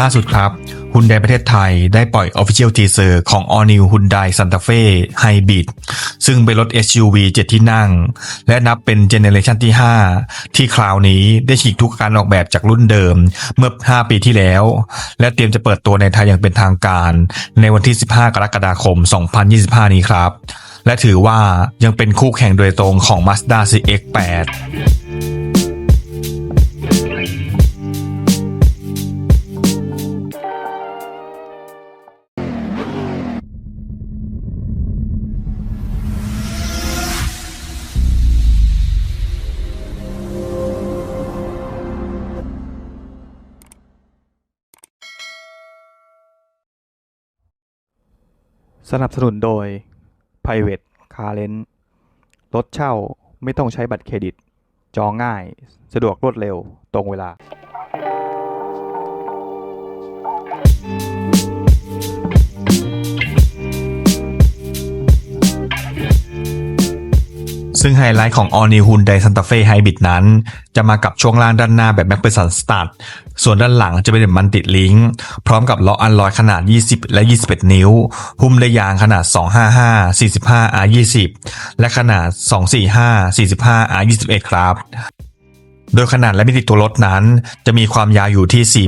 ล่าสุดครับฮุนไดประเทศไทยได้ปล่อย Official Teaser ของ All New Hyundai Santa Fe Hybrid ซึ่งเป็นรถ SUV 7 ที่นั่ง และนับเป็นเจเนเรชันที่ 5 ที่คราวนี้ได้ฉีกทุกการออกแบบจากรุ่นเดิมเมื่อ 5 ปีที่แล้ว และเตรียมจะเปิดตัวในไทยอย่างเป็นทางการ ในวันที่ 15 กรกฎาคม 2025 นี้ครับ และถือว่ายังเป็นคู่แข่งโดยตรงของ Mazda CX-8 สนับสนุนโดย Private Car Rent รถเช่าไม่ต้องใช้บัตรเครดิต จองง่าย สะดวกรวดเร็ว ตรงเวลา ซึ่งไฮไลท์ของ All New Hyundai Santa Fe Hybrid นั้น จะมากับช่วงล่างด้านหน้าแบบ m a ส่วนด้านหลังจะเป็นมันติดลิงก์พร้อมกับล้ออันลอยขนาด 20 และ 21 นิ้ว หุ้มด้วยยางขนาด 255 45 R20 และขนาด 245 45 R21 ครับโดยขนาดและมิติตัวรถนั้น จะมีความยาวอยู่ที่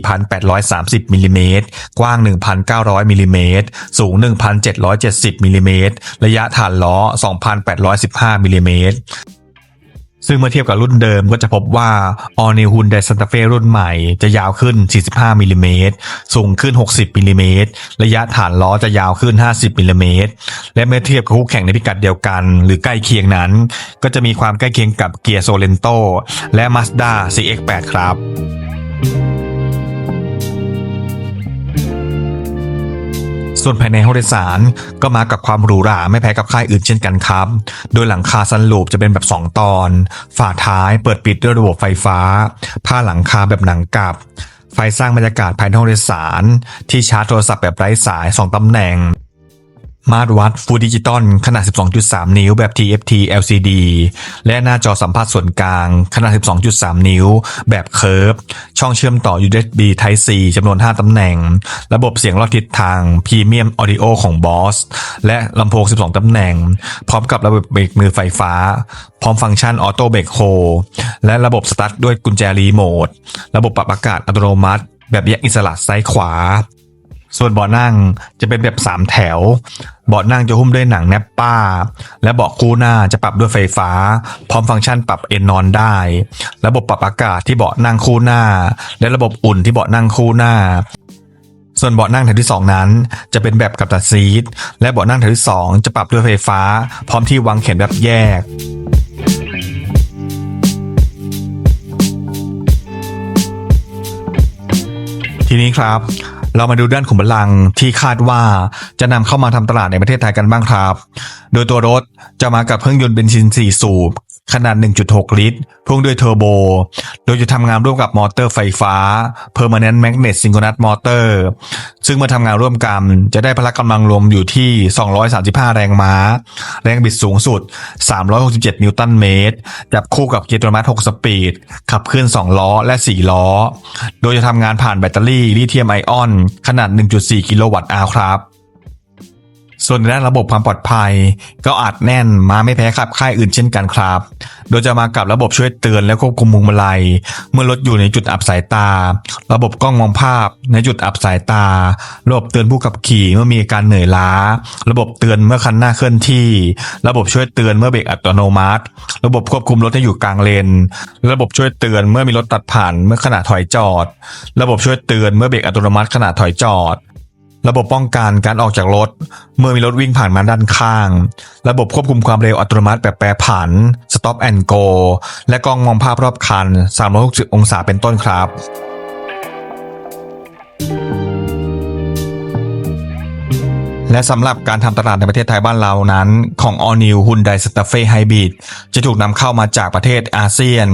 4,830มิลิเมตรกว้าง 1,900มิลิเมตรสูง 1,770มิลิเมตรระยะฐานล้อ 2,815มิลิเมตร ซึ่งเมื่อเทียบกับรุ่นเดิมก็จะพบว่า All New Hyundai Santa Fe รุ่นใหม่จะยาวขึ้น 45มิลลิเมตรสูงขึ้น 60มิลลิเมตรระยะฐานล้อจะยาวขึ้น 50มิลลิเมตรและเมื่อเทียบกับคู่แข่งในพิกัดเดียวกัน หรือใกล้เคียงนั้น ก็จะมีความใกล้เคียงกับเกียร์โซเลนโตและ Mazda CX-8 ครับ ส่วนภายในห้องโดยสารก็มากับความหรูหราไม่แพ้กับค่ายอื่นเช่นกันครับ โดยหลังคาสันลูปจะเป็นแบบ 2 ตอน ฝาท้ายเปิดปิดด้วยระบบไฟฟ้า ผ้าหลังคาแบบหนังกลับ ไฟสร้างบรรยากาศภายในห้องโดยสาร ที่ชาร์จโทรศัพท์แบบไร้สาย 2ตำแหน่ง มาตรวัดฟูดิจิตอลขนาด 12.3 นิ้วแบบ TFT LCD และหน้าจอสัมผัสส่วนกลางขนาด 12.3 นิ้ว แบบเคิร์ฟ ช่องเชื่อมต่อ USB Type C จำนวน 5 ตำแหน่ง ระบบเสียงรอบทิศทาง Premium Audio ของ Boss และลำโพง 12 ตำแหน่ง พร้อมกับระบบเบรกมือไฟฟ้า พร้อมฟังก์ชันออโต้เบรกโฮและระบบสตาร์ทด้วยกุญแจรีโมท ระบบปรับอากาศอัตโนมัติ แบบแยกอิสระซ้ายขวา ส่วนเบาะนั่งจะเป็นแบบ3แถว เบาะนั่งจะหุ้มด้วยหนังแนปป้า และเบาะคู่หน้าจะปรับด้วยไฟฟ้า พร้อมฟังก์ชันปรับเอนนอนได้ ระบบปรับอากาศที่เบาะนั่งคู่หน้า และระบบอุ่นที่เบาะนั่งคู่หน้า ส่วนเบาะนั่งแถวที่ 2 นั้น จะเป็นแบบกับตัดซีทและเบาะนั่งแถวที่ 2 จะปรับด้วยไฟฟ้า พร้อมที่วางเข็มแบบแยกทีนี้ครับ เรามาดูด้านขุมพลังที่คาดว่าจะนำเข้ามาทำตลาดในประเทศไทยกันบ้างครับ โดยตัวรถจะมากับเครื่องยนต์เบนซิน 4 สูบ ขนาด 1.6 ลิตรพ่วงด้วยเทอร์โบ โดยจะทำงานร่วมกับมอเตอร์ไฟฟ้า Permanent Magnet Synchronous Motor ซึ่งเมื่อทำงานร่วมกันจะได้พละกำลังรวมอยู่ที่ 235 แรงม้า แรงบิดสูงสุด 367 นิวตันเมตร จับคู่กับเกียร์อัตโนมัต6สปีด ขับเคลื่อน 2 ล้อและ 4 ล้อ โดยจะทำงานผ่านแบตเตอรี่ลิเธียมไอออน ขนาด 1.4 กิโลวัตต์อาวครับ ส่วนในด้านระบบความปลอดภัย ก็อัดแน่นมาไม่แพ้ขับค่ายอื่นเช่นกันครับ โดยจะมากับระบบช่วยเตือนและควบคุมมุมมาลัย เมื่อรถอยู่ในจุดอับสายตา ระบบกล้องมองภาพ ในจุดอับสายตา ระบบเตือนผู้ขับขี่เมื่อมีอาการเหนื่อยล้า ระบบเตือนเมื่อคันหน้าเคลื่อนที่ ระบบช่วยเตือนเมื่อเบรกอัตโนมัติ ระบบควบคุมรถให้อยู่กลางเลน ระบบช่วยเตือนเมื่อมีรถตัดผ่านเมื่อขณะถอยจอด ระบบช่วยเตือนเมื่อเบรกอัตโนมัติขณะถอยจอด ระบบป้องกันการออกจากรถ เมื่อมีรถวิ่งผ่านมาด้านข้าง ระบบควบคุมความเร็วอัตโนมัติแบบแปรผัน Stop and Go และกล้องมองภาพรอบคัน 360 องศาเป็นต้นครับและสำหรับการทำตลาดในประเทศไทยบ้านเรานั้น ของ All New Hyundai Santa Fe Hybrid จะถูกนำเข้ามาจากประเทศอาเซียน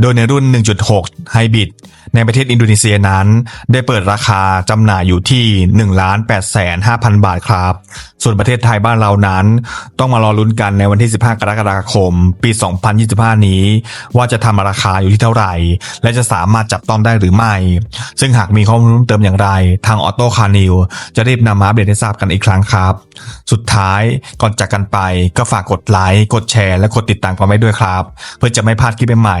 โดยในรุ่น 1.6 ไฮบริดในประเทศอินโดนีเซียนั้น ได้เปิดราคาจำหน่ายอยู่ที่ 1 8 5 0 0 0 บาทครับ ส่วนประเทศไทยบ้านเรานั้น ต้องมารอลุ้นกันในวันที่ 15 กรกฎาคม ปี 2025 นี้ ว่าจะทำราคาอยู่ที่เท่าไหร่ และจะสามารถจับต้องได้หรือไม่ ซึ่งหากมีข้อมูลเพิ่มเติมอย่างไร ทางออโต้คานิวจะรีบนำมาอัปเดตให้ทราบกันอีกครั้งครับ สุดท้ายก่อนจากกันไปก็ฝากกดไลค์กดแชร์และกดติดตามกันไว้ด้วยครับ เพื่อจะไม่พลาดคลิปใหม่